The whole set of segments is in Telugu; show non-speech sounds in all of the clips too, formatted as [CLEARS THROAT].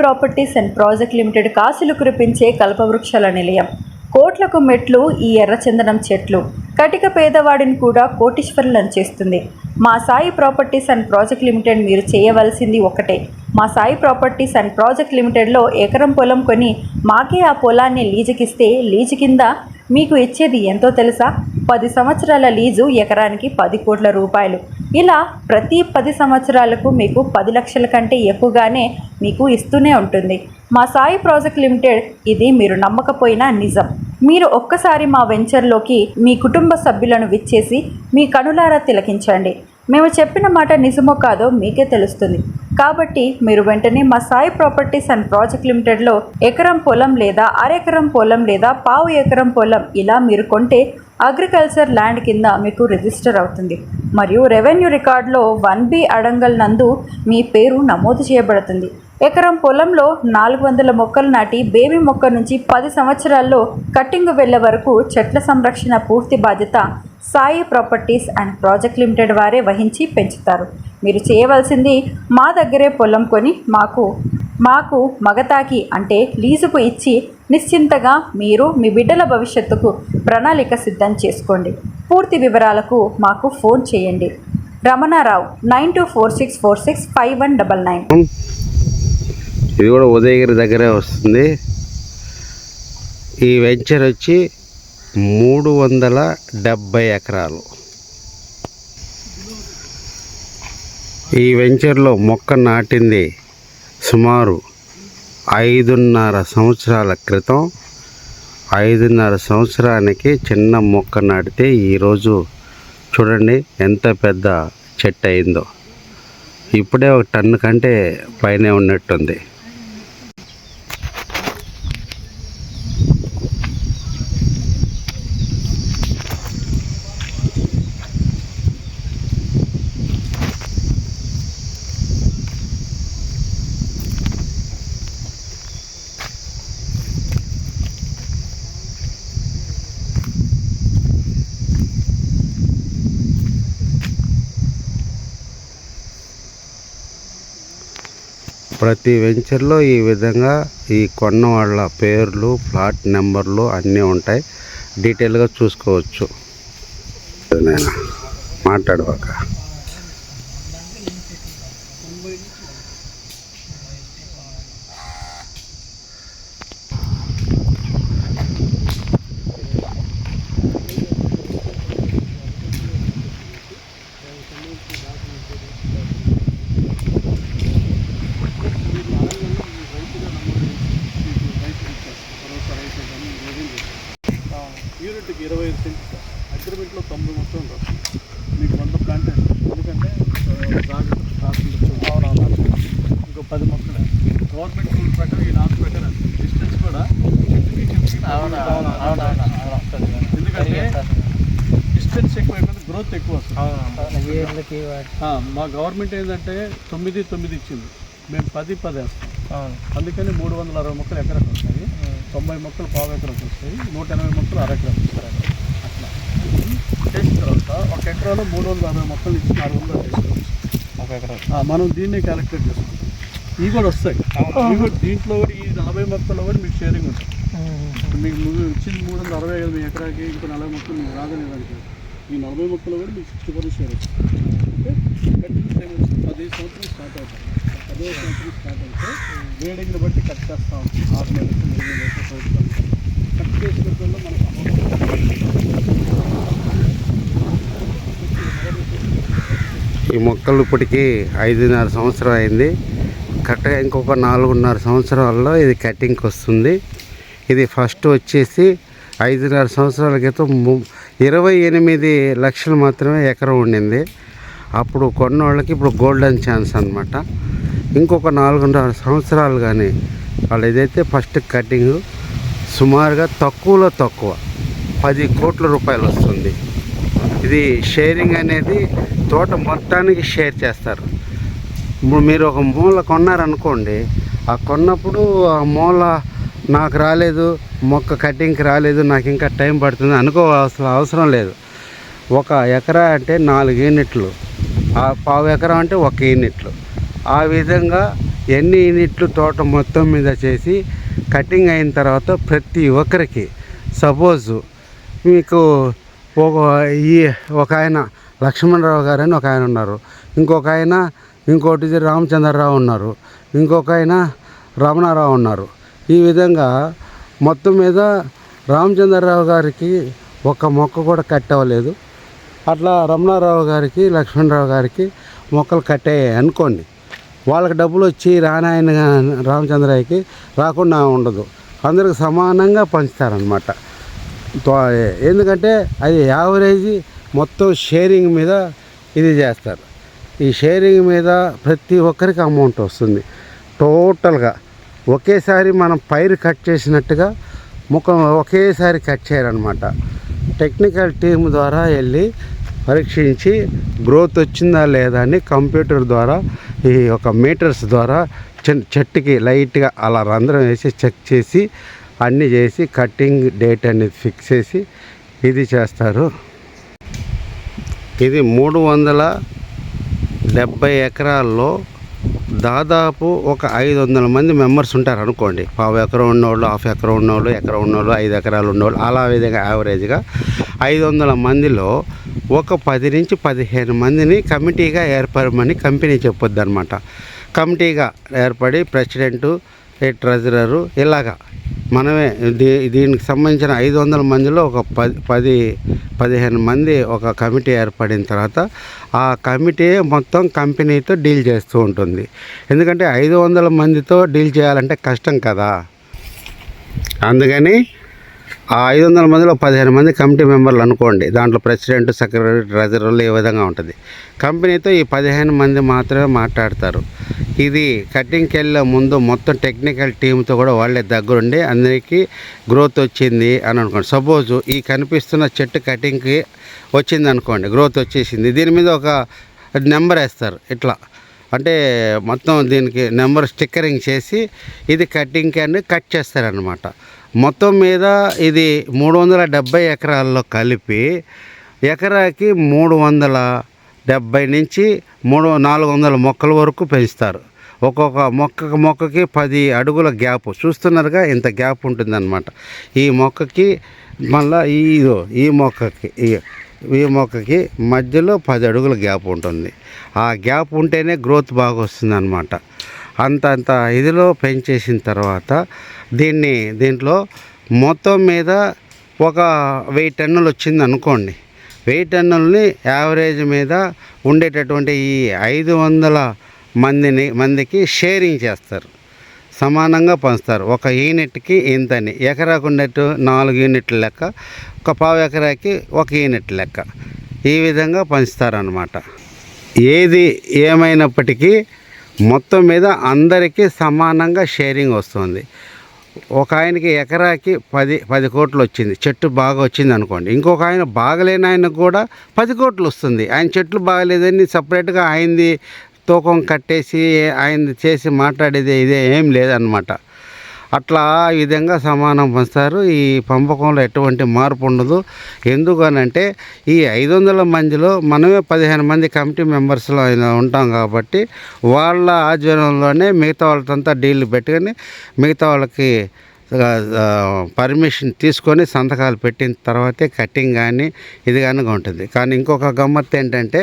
ప్రాపర్టీస్ అండ్ ప్రాజెక్ట్ లిమిటెడ్ కాసులు కురిపించే కల్పవృక్షాల నిలయం. కోట్లకు మెట్లు ఈ ఎర్రచందనం చెట్లు. కటిక పేదవాడిని కూడా కోటీశ్వరులను చేస్తుంది. మా Sai properties and project limited మీరు చేయవలసింది ఒకటే. మా సాయి ప్రాపర్టీస్ అండ్ ప్రాజెక్ట్ లిమిటెడ్లో ఎకరం పొలం కొని మాకే ఆ పొలాన్ని లీజుకిస్తే లీజు కింద మీకు ఇచ్చేది ఎంతో తెలుసా? పది సంవత్సరాల లీజు ఎకరానికి పది కోట్ల రూపాయలు. ఇలా ప్రతి పది సంవత్సరాలకు మీకు పది లక్షల కంటే ఎక్కువగానే మీకు ఇస్తూనే ఉంటుంది. మా సాయి ప్రాజెక్ట్ లిమిటెడ్ ఇది మీరు నమ్మకపోయినా నిజం. మీరు ఒక్కసారి మా వెంచర్లోకి మీ కుటుంబ సభ్యులను విచ్చేసి మీ కనులారా తిలకించండి. మేము చెప్పిన మాట నిజమో కాదో మీకే తెలుస్తుంది. కాబట్టి మీరు వెంటనే మా సాయి ప్రాపర్టీస్ అండ్ ప్రాజెక్ట్ లిమిటెడ్లో ఎకరం పొలం లేదా అరెకరం పొలం లేదా పావు ఎకరం పొలం ఇలా మీరు కొంటే అగ్రికల్చర్ ల్యాండ్ కింద మీకు రిజిస్టర్ అవుతుంది. మరియు రెవెన్యూ రికార్డులో వన్ బి అడంగల్ నందు మీ పేరు నమోదు చేయబడుతుంది. ఎకరం పొలంలో నాలుగు వందల మొక్కలు నాటి బేబీ మొక్క నుంచి పది సంవత్సరాల్లో కట్టింగ్ వెళ్ళే వరకు చెట్ల సంరక్షణ పూర్తి బాధ్యత Sai properties and project limited వారే వహించి పెంచుతారు. మీరు చేయవలసింది మా దగ్గరే పొలం కొని మాకు మాకు మగతాకి అంటే లీజుకు ఇచ్చి నిశ్చింతగా మీరు మీ బిడ్డల భవిష్యత్తుకు ప్రణాళిక సిద్ధం చేసుకోండి. పూర్తి వివరాలకు మాకు ఫోన్ చేయండి. Ramana Rao nine two four six four six five one double nine. ఇది కూడా ఉదయగిరి దగ్గరే వస్తుంది. ఈ వెంచర్ వచ్చి మూడు వందల డెబ్భై ఎకరాలు. ఈ వెంచర్లో మొక్క నాటింది సుమారు ఐదున్నర సంవత్సరాల క్రితం. ఐదున్నర సంవత్సరానికి చిన్న మొక్క నాటితే ఈరోజు చూడండి ఎంత పెద్ద చెట్టు అయిందో. ఇప్పుడే ఒక టన్ను కంటే పైనే ఉన్నట్టుంది. ప్రతి వెంచర్లో ఈ విధంగా ఈ కొన్న వాళ్ళ పేర్లు ప్లాట్ నెంబర్లు అన్నీ ఉంటాయి. డీటెయిల్గా చూసుకోవచ్చు. నేను మాట్లాడవాక యూనిట్కి ఇరవై ఐదు సెంట్ సార్ అగ్రిమెంట్లో తొంభై మొత్తం రాస్తుంది మీకు వంద ప్లాంట్ ఎందుకంటే ఆ, జాగ్రత్త కాకుండా ఇంకో పది మొక్కలు గవర్నమెంట్ రూల్ ప్రకారం ఈ నాలుగు ప్రకారం డిస్టెన్స్ కూడా చెట్టుకి చెట్టుకి ఎందుకంటే డిస్టెన్స్ ఎక్కువ గ్రోత్ ఎక్కువ వస్తుంది. ఆ, మా గవర్నమెంట్ ఏంటంటే తొమ్మిది తొమ్మిది ఇచ్చింది. మేము పది పది వేస్తాం. అందుకని మూడు వందల అరవై మొక్కలు ఎకరకు వస్తాయి. తొంభై మొక్కలు పావు ఎకరకు వస్తాయి. నూట ఎనభై మొక్కలు అర ఎకరకు వస్తాయి. అట్లా. చేసిన తర్వాత ఒక ఎకరాలో మూడు వందల అరవై మొక్కలు ఇచ్చి నాలుగు వందలు చేసుకోవచ్చు ఒక ఎకరం ఆ, మనం దీన్నే క్యాలిక్యులేట్ చేసుకుంటాం ఇవి కూడా వస్తాయి. ఇవి కూడా దీంట్లో కూడా ఈ నలభై మొక్కల్లో కూడా మీకు షేరింగ్ ఉంటుంది. మీకు నువ్వు ఇచ్చింది మూడు వందల అరవై ఐదు మీ ఎకరాకి ఇంకో నలభై మొక్కలు మీకు రాదని దానికి ఈ నలభై మొక్కలు కూడా మీకు సిక్స్టీ పర్సెంట్ షేర్ వస్తుంది ఓకే కంటిన్యూస్ టైం వచ్చి పది సంవత్సరం స్టార్ట్ అవుతాయి పదిహేను సంవత్సరం స్టార్ట్ అయితే వేడింగ్ని బట్టి కట్ చేస్తా ఉంటాం. ఆరు నెలలకు మూడు నెలలకు సంవత్సరం కట్ చేసినప్పుడు మనకు ఈ మొక్కలు ఇప్పటికీ ఐదున్నర సంవత్సరం అయింది. కరెక్ట్గా ఇంకొక నాలుగున్నర సంవత్సరాల్లో ఇది కటింగ్కి వస్తుంది. ఇది ఫస్ట్ వచ్చేసి ఐదున్నర సంవత్సరాల క్రితం ఇరవై ఎనిమిది లక్షలు మాత్రమే ఎకరం ఉండింది. అప్పుడు కొన్న వాళ్ళకి ఇప్పుడు గోల్డెన్ ఛాన్స్ అనమాట ఇంకొక నాలుగున్నర సంవత్సరాలు కానీ వాళ్ళు ఏదైతే ఫస్ట్ కటింగ్ సుమారుగా తక్కువలో తక్కువ పది కోట్ల రూపాయలు వస్తుంది. ఇది షేరింగ్ అనేది తోట మొత్తానికి షేర్ చేస్తారు. ఇప్పుడు మీరు ఒక మూల కొన్నారనుకోండి ఆ కొన్నప్పుడు ఆ మూల నాకు రాలేదు మొక్క కటింగ్కి రాలేదు నాకు ఇంకా టైం పడుతుంది అనుకోవాల్సిన అవసరం లేదు. ఒక ఎకరా అంటే నాలుగు యూనిట్లు. ఆ పావు ఎకరా అంటే ఒక యూనిట్లు. ఆ విధంగా ఎన్ని యూనిట్లు తోట మొత్తం మీద చేసి కటింగ్ అయిన తర్వాత ప్రతి ఒక్కరికి సపోజు మీకు ఒక ఈ ఒక ఆయన లక్ష్మణరావు గారు అని ఒక ఆయన ఉన్నారు. ఇంకొక ఆయన ఇంకోటి రామచంద్రరావు ఉన్నారు. ఇంకొక ఆయన రమణారావు ఉన్నారు. ఈ విధంగా మొత్తం మీద రామచంద్రరావు గారికి ఒక్క మొక్క కూడా కట్ అవ్వలేదు అట్లా రమణారావు గారికి లక్ష్మణరావు గారికి మొక్కలు కట్టాయి అనుకోండి. వాళ్ళకి డబ్బులు వచ్చి రానాయన రామచంద్రయ్యకి రాకుండా ఉండదు. అందరికి సమానంగా పంచుతారనమాట ఎందుకంటే అది యావరేజ్ మొత్తం షేరింగ్ మీద ఇది చేస్తారు. ఈ షేరింగ్ మీద ప్రతి ఒక్కరికి అమౌంట్ వస్తుంది. టోటల్గా ఒకేసారి మనం పైరు కట్ చేసినట్టుగా ముఖం ఒకేసారి కట్ చేయాలన్నమాట. టెక్నికల్ టీం ద్వారా వెళ్ళి పరీక్షించి గ్రోత్ వచ్చిందా లేదా అని కంప్యూటర్ ద్వారా ఈ ఒక మీటర్స్ ద్వారా చెట్టుకి లైట్గా అలా రంధ్రం వేసి చెక్ చేసి అన్నీ చేసి కటింగ్ డేట్ అనేది ఫిక్స్ చేసి ఇది చేస్తారు. ఇది మూడు వందల డెబ్బై ఎకరాల్లో దాదాపు ఒక ఐదు వందల మంది మెంబర్స్ ఉంటారు అనుకోండి పావు ఎకరం ఉన్నవాళ్ళు హాఫ్ ఎకరం ఉన్నవాళ్ళు ఎకరం ఉన్నవాళ్ళు ఐదు ఎకరాలు ఉన్నోళ్ళు అలా విధంగా యావరేజ్గా ఐదు వందల మందిలో ఒక పది నుంచి పదిహేను మందిని కమిటీగా ఏర్పడమని కంపెనీ చెప్పొద్దు అనమాట కమిటీగా ఏర్పడి ప్రెసిడెంటు ట్రెజరరు ఇలాగా మనమే దీ దీనికి సంబంధించిన ఐదు వందల మందిలో ఒక పది పది పదిహేను మంది ఒక కమిటీ ఏర్పడిన తర్వాత ఆ కమిటీ మొత్తం కంపెనీతో డీల్ చేస్తూ ఉంటుంది. ఎందుకంటే ఐదు వందల మందితో డీల్ చేయాలంటే కష్టం కదా. అందుకని ఆ ఐదు వందల మందిలో పదిహేను మంది కమిటీ మెంబర్లు అనుకోండి. దాంట్లో ప్రెసిడెంట్ సెక్రటరీ ట్రెజరర్లు ఈ విధంగా ఉంటుంది. కంపెనీతో ఈ పదిహేను మంది మాత్రమే మాట్లాడతారు. ఇది కటింగ్కి వెళ్ళే ముందు మొత్తం టెక్నికల్ టీంతో కూడా వాళ్ళే దగ్గరుండి అందరికీ గ్రోత్ వచ్చింది అని అనుకోండి. సపోజ్ ఈ కనిపిస్తున్న చెట్టు కటింగ్కి వచ్చింది అనుకోండి గ్రోత్ వచ్చేసింది. దీని మీద ఒక నెంబర్ వేస్తారు. ఇట్లా అంటే మొత్తం దీనికి నెంబర్ స్టిక్కరింగ్ చేసి ఇది కట్టింగ్ క్యాన్ని కట్ చేస్తారనమాట మొత్తం మీద ఇది మూడు వందల డెబ్బై ఎకరాల్లో కలిపి ఎకరాకి మూడు వందల డెబ్బై నుంచి మూడు నాలుగు వందల మొక్కల వరకు పెంచుతారు. ఒక్కొక్క మొక్క మొక్కకి పది అడుగుల గ్యాప్. చూస్తున్నారుగా ఇంత గ్యాప్ ఉంటుందన్నమాట. ఈ మొక్కకి మళ్ళీ ఈ ఈ మొక్కకి ఈ మొక్కకి మధ్యలో పది అడుగుల గ్యాప్ ఉంటుంది. ఆ గ్యాప్ ఉంటేనే గ్రోత్ బాగా వస్తుంది అనమాట అంత అంత ఇదిలో పెంచేసిన తర్వాత దీన్ని దీంట్లో మొత్తం మీద ఒక వెయ్యి టన్నులు వచ్చింది అనుకోండి. వెయ్యి టన్నుల్ని యావరేజ్ మీద ఉండేటటువంటి ఈ ఐదు వందల మందిని మందికి షేరింగ్ చేస్తారు. సమానంగా పంచుతారు. ఒక యూనిట్కి ఇంతని. ఎకరాకు ఉండేట్టు నాలుగు యూనిట్ల లెక్క. ఒక పావు ఎకరాకి ఒక యూనిట్ లెక్క. ఈ విధంగా పంచుతారనమాట ఏది ఏమైనప్పటికీ మొత్తం మీద అందరికీ సమానంగా షేరింగ్ వస్తుంది. ఒక ఆయనకి ఎకరాకి పది పది కోట్లు వచ్చింది. చెట్టు బాగా వచ్చింది అనుకోండి. ఇంకొక ఆయన బాగలేని ఆయనకు కూడా పది కోట్లు వస్తుంది. ఆయన చెట్లు బాగలేదని సపరేట్గా ఆయనది తూకం కట్టేసి ఆయన చేసి మాట్లాడేది ఇదే ఏం లేదనమాట అట్లా ఆ విధంగా సమానం పంచుతారు. ఈ పంపకంలో ఎటువంటి మార్పు ఉండదు. ఎందుకనంటే ఈ ఐదు వందల మందిలో మనమే పదిహేను మంది కమిటీ మెంబర్స్లో ఉంటాం కాబట్టి వాళ్ళ ఆధ్వర్యంలోనే మిగతా వాళ్ళతో డీల్ పెట్టుకొని మిగతా వాళ్ళకి పర్మిషన్ తీసుకొని సంతకాలు పెట్టిన తర్వాతే కటింగ్ కానీ ఇది కానీ ఉంటుంది. కానీ ఇంకొక గమ్మత్తు ఏంటంటే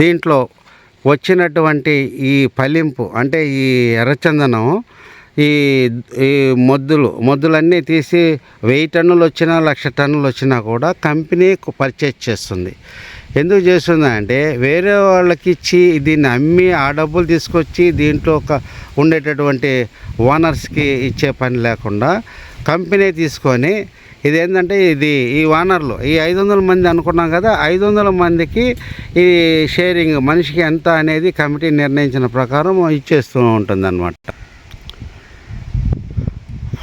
దీంట్లో వచ్చినటువంటి ఈ ఫలింపు అంటే ఈ ఎర్రచందనం ఈ ఈ మొద్దులు మొద్దులన్నీ తీసి వెయ్యి టన్నులు వచ్చినా లక్ష టన్నులు వచ్చినా కూడా కంపెనీ పర్చేజ్ చేస్తుంది. ఎందుకు చేస్తుంది అంటే వేరే వాళ్ళకి ఇచ్చి దీన్ని అమ్మి ఆ డబ్బులు తీసుకొచ్చి దీంట్లో ఒక ఉండేటటువంటి ఓనర్స్కి ఇచ్చే పని లేకుండా కంపెనీ తీసుకొని ఇది ఏంటంటే ఇది ఈ ఓనర్లు ఈ ఐదు వందల మంది అనుకున్నాం కదా ఐదు వందల మందికి ఈ షేరింగ్ మనిషికి ఎంత అనేది కమిటీ నిర్ణయించిన ప్రకారం ఇచ్చేస్తూ ఉంటుంది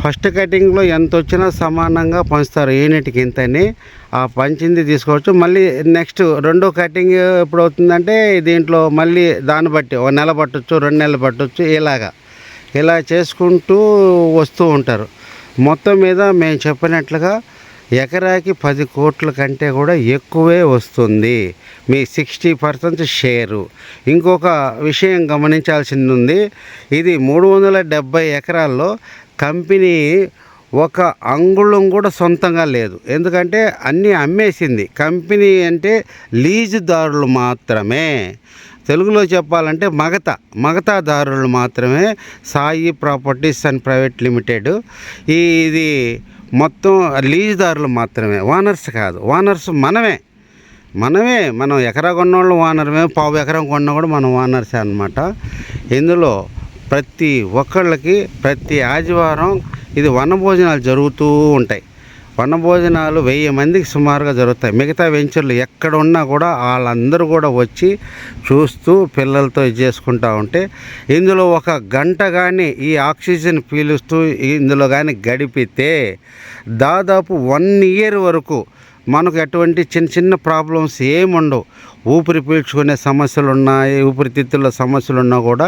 ఫస్ట్ కటింగ్లో ఎంత వచ్చినా సమానంగా పంచుతారు యూనిట్కి ఇంతని ఆ పంచింది తీసుకోవచ్చు. మళ్ళీ నెక్స్ట్ రెండో కటింగ్ ఎప్పుడు అవుతుందంటే దీంట్లో మళ్ళీ దాన్ని బట్టి ఒక నెల పట్టొచ్చు రెండు నెలలు పట్టొచ్చు ఇలాగా. ఇలా చేసుకుంటూ వస్తూ ఉంటారు. మొత్తం మీద మేము చెప్పినట్లుగా ఎకరాకి పది కోట్ల కంటే కూడా ఎక్కువే వస్తుంది. మీ సిక్స్టీ పర్సెంట్ షేరు. ఇంకొక విషయం గమనించాల్సింది ఉంది. ఇది మూడు వందల డెబ్బై ఎకరాల్లో కంపెనీ ఒక అంగుళం కూడా సొంతంగా లేదు. ఎందుకంటే అన్నీ అమ్మేసింది. కంపెనీ అంటే లీజుదారులు మాత్రమే. తెలుగులో చెప్పాలంటే మగత మగతాదారులు మాత్రమే Sai properties and private limited. ఈ ఇది మొత్తం లీజుదారులు మాత్రమే ఓనర్స్ కాదు ఓనర్స్ మనమే. మనమే మనం ఎకరా కొన్నోళ్ళు ఓనరమే పావు ఎకరం కొన్నా కూడా మనం ఓనర్సే అనమాట ఇందులో ప్రతి ఒక్కళ్ళకి ప్రతి ఆదివారం ఇది వనభోజనాలు జరుగుతూ ఉంటాయి. వనభోజనాలు వెయ్యి మందికి సుమారుగా జరుగుతాయి. మిగతా వెంచర్లు ఎక్కడ ఉన్నా కూడా వాళ్ళందరూ కూడా వచ్చి చూస్తూ పిల్లలతో చేసుకుంటూ ఉంటే ఇందులో ఒక గంట కానీ ఈ ఆక్సిజన్ పీలుస్తూ ఇందులో కానీ గడిపితే దాదాపు వన్ ఇయర్ వరకు మనకు ఎటువంటి చిన్న చిన్న ప్రాబ్లమ్స్ ఏముండవు ఊపిరి పీల్చుకునే సమస్యలు ఉన్నాయి ఊపిరితిత్తుల సమస్యలు ఉన్నా కూడా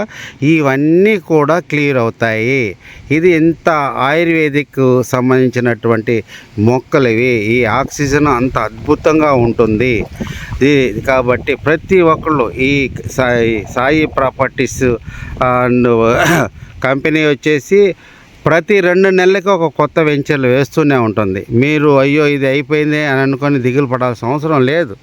ఇవన్నీ కూడా క్లియర్ అవుతాయి. ఇది ఎంత ఆయుర్వేదిక్ సంబంధించినటువంటి మొక్కలు ఇవి ఈ ఆక్సిజన్ అంత అద్భుతంగా ఉంటుంది. కాబట్టి ప్రతి ఒక్కళ్ళు ఈ Sai Sai properties and company వచ్చేసి ప్రతి రెండు నెలలకి ఒక కొత్త వెంచర్లు వేస్తూనే ఉంటుంది. మీరు అయ్యో ఇది అయిపోయింది అని అనుకొని దిగులు పడాల్సిన అవసరం లేదు.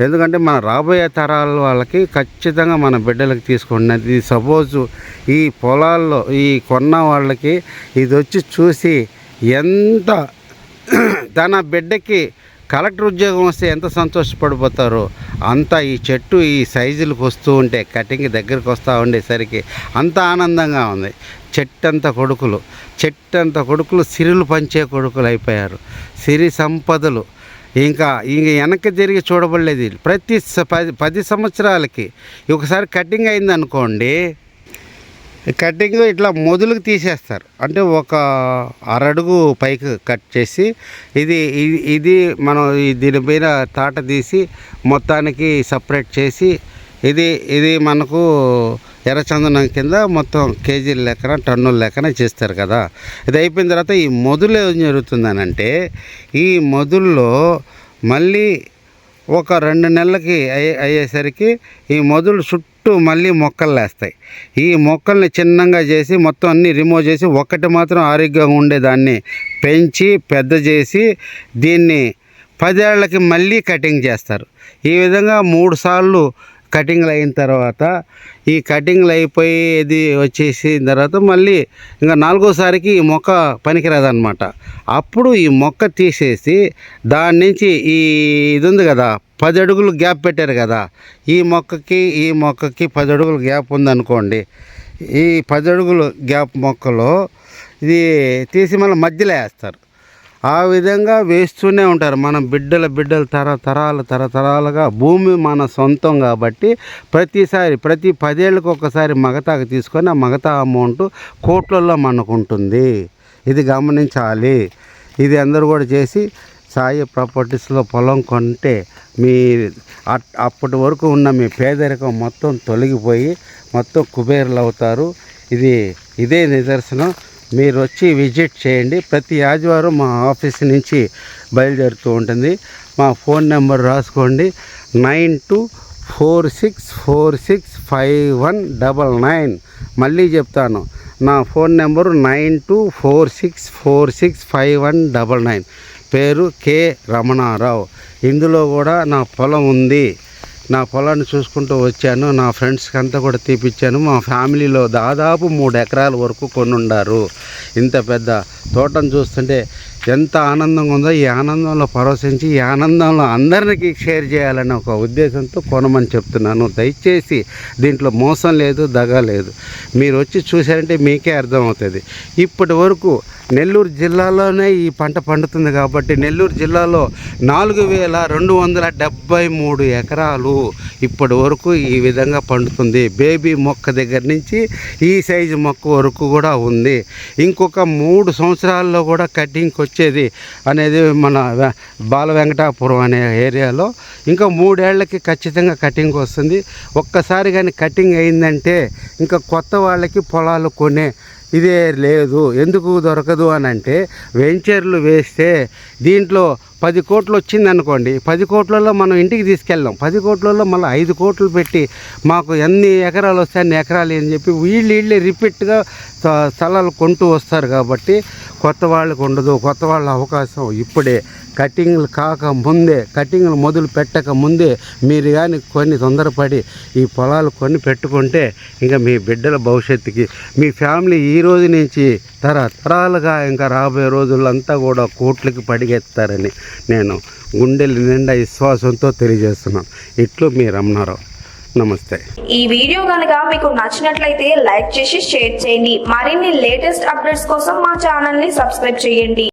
ఎందుకంటే మన రాబోయే తరాల వాళ్ళకి ఖచ్చితంగా మన బిడ్డలకి తీసుకున్నది ఇది సపోజు ఈ పొలాల్లో ఈ కొన్న వాళ్ళకి ఇది వచ్చి చూసి ఎంత [CLEARS THROAT] తన బిడ్డకి కలెక్టర్ ఉద్యోగం వస్తే ఎంత సంతోషపడిపోతారో? అంత ఈ చెట్టు ఈ సైజులకు వస్తూ ఉంటే కటింగ్ దగ్గరికి వస్తూ ఉండేసరికి అంత ఆనందంగా ఉంది. చెట్టంత కొడుకులు చెట్టంత కొడుకులు సిరులు పంచే కొడుకులు అయిపోయారు. సిరి సంపదలు. ఇంకా ఇంక వెనక్కి తిరిగి చూడబడలేదు. ప్రతి పది పది సంవత్సరాలకి. ఒకసారి కటింగ్ అయిందనుకోండి కట్టింగ్ కటింగ్ ఇట్లా మొదలుకు తీసేస్తారు. అంటే ఒక అరడుగు పైకి కట్ చేసి ఇది ఇది- ఇది మనం దీనిపైన తాట తీసి మొత్తానికి సపరేట్ చేసి ఇది ఇది మనకు ఎర్రచందనం కింద మొత్తం కేజీల లెక్కన టన్నుల లెక్కన చేస్తారు కదా. ఇది అయిపోయిన తర్వాత ఈ మొదలు ఏం జరుగుతుందనంటే ఈ మొదల్లో మళ్ళీ ఒక రెండు నెలలకి అయ్యే అయ్యేసరికి ఈ మొదలు చుట్టూ మళ్ళీ మొక్కలు లేస్తాయి ఈ మొక్కల్ని చిన్నగా చేసి మొత్తం అన్ని రిమూవ్ చేసి ఒక్కటి మాత్రం ఆరోగ్యంగా ఉండేదాన్ని పెంచి పెద్ద చేసి దీన్ని పదేళ్ళకి మళ్ళీ కటింగ్ చేస్తారు. ఈ విధంగా మూడు సార్లు కటింగ్లు అయిన తర్వాత ఈ కటింగ్లు అయిపోయి ఇది వచ్చేసిన తర్వాత మళ్ళీ ఇంకా నాలుగోసారికి ఈ మొక్క పనికిరాదనమాట అప్పుడు ఈ మొక్క తీసేసి దాని నుంచి ఈ ఇది ఉంది కదా పది అడుగులు గ్యాప్ పెట్టారు కదా ఈ మొక్కకి ఈ మొక్కకి పది అడుగులు గ్యాప్ ఉందనుకోండి ఈ పది అడుగులు గ్యాప్ మొక్కలో ఇది తీసి మళ్ళీ మధ్యలో వేస్తారు. ఆ విధంగా వేస్తూనే ఉంటారు. మన బిడ్డల బిడ్డల తరతరాలు తరతరాలుగా భూమి మన సొంతం కాబట్టి ప్రతిసారి ప్రతి పదేళ్ళకి ఒకసారి మగతాకు తీసుకొని ఆ మగతా అమౌంట్ కోట్లలో మనకు ఉంటుంది ఇది గమనించాలి. ఇది అందరూ కూడా చేసి సాయి ప్రాపర్టీస్లో పొలం కొంటే మీ అట్- అప్పటి వరకు ఉన్న మీ పేదరికం మొత్తం తొలగిపోయి మొత్తం కుబేరులు అవుతారు. ఇది ఇదే నిదర్శనం. మీరు వచ్చి విజిట్ చేయండి. ప్రతి ఆదివారం మా ఆఫీస్ నుంచి బయలుదేరుతూ ఉంటుంది. మా ఫోన్ నెంబర్ రాసుకోండి. Nine two four six four six five one double nine. మళ్ళీ చెప్తాను. నా phone number nine two four six four six five one double nine. పేరు కే రమణారావు. ఇందులో కూడా నా పొలం ఉంది. నా పొలాన్ని చూసుకుంటూ వచ్చాను. నా ఫ్రెండ్స్కి అంతా కూడా తీపిచ్చాను. మా ఫ్యామిలీలో దాదాపు మూడు ఎకరాల వరకు కొనుండారు ఇంత పెద్ద తోటను చూస్తుంటే ఎంత ఆనందంగా ఉందో ఈ ఆనందంలో పరోసించి ఈ ఆనందంలో అందరికీ షేర్ చేయాలనే ఒక ఉద్దేశంతో కొనమని చెప్తున్నాను. దయచేసి దీంట్లో మోసం లేదు దగ లేదు. మీరు వచ్చి చూసారంటే మీకే అర్థమవుతుంది. ఇప్పటి వరకు నెల్లూరు జిల్లాలోనే ఈ పంట పండుతుంది కాబట్టి నెల్లూరు జిల్లాలో నాలుగు వేల రెండు వందల డెబ్బై మూడు ఎకరాలు ఇప్పటి వరకు ఈ విధంగా పండుతుంది. బేబీ మొక్క దగ్గర నుంచి ఈ సైజు మొక్క వరకు కూడా ఉంది. ఇంకొక మూడు సంవత్సరాల్లో కూడా కటింగ్కి వచ్చేది అనేది మన బాల వెంకటాపురం అనే ఏరియాలో ఇంకా మూడేళ్ళకి ఖచ్చితంగా కటింగ్ వస్తుంది. ఒక్కసారి కానీ కటింగ్ అయిందంటే ఇంకా కొత్త వాళ్ళకి పొలాలు కొనే ఇదే లేదు ఎందుకు దొరకదు అని అంటే వెంచర్లు వేస్తే దీంట్లో పది కోట్లు వచ్చింది అనుకోండి పది కోట్లలో మనం ఇంటికి తీసుకెళ్ళాం పది కోట్లలో మళ్ళీ ఐదు కోట్లు పెట్టి మాకు ఎన్ని ఎకరాలు వస్తాయి అన్ని ఎకరాలు అని చెప్పి వీళ్ళు వీళ్ళే రిపీట్గా స్థలాలు కొంటూ వస్తారు కాబట్టి కొత్త వాళ్ళకి ఉండదు కొత్త వాళ్ళ అవకాశం ఇప్పుడే. కటింగ్లు కాక ముందే కటింగ్లు మొదలు పెట్టక ముందే మీరు కానీ కొన్ని తొందరపడి ఈ పొలాలు కొని పెట్టుకుంటే ఇంకా మీ బిడ్డల భవిష్యత్తుకి మీ ఫ్యామిలీ ఈ రోజు నుంచి తరతరాలుగా ఇంకా రాబోయే రోజులంతా కూడా కోట్లకి పడిగెత్తారని నేను గుండెలు నిండా విశ్వాసంతో తెలియజేస్తున్నాను. ఇట్లు మీ రమణారావు నమస్తే. ఈ వీడియో కనుక మీకు నచ్చినట్లయితే లైక్ చేసి షేర్ చేయండి. మరిన్ని లేటెస్ట్ అప్డేట్స్ కోసం మా ఛానల్ని సబ్స్క్రైబ్ చేయండి.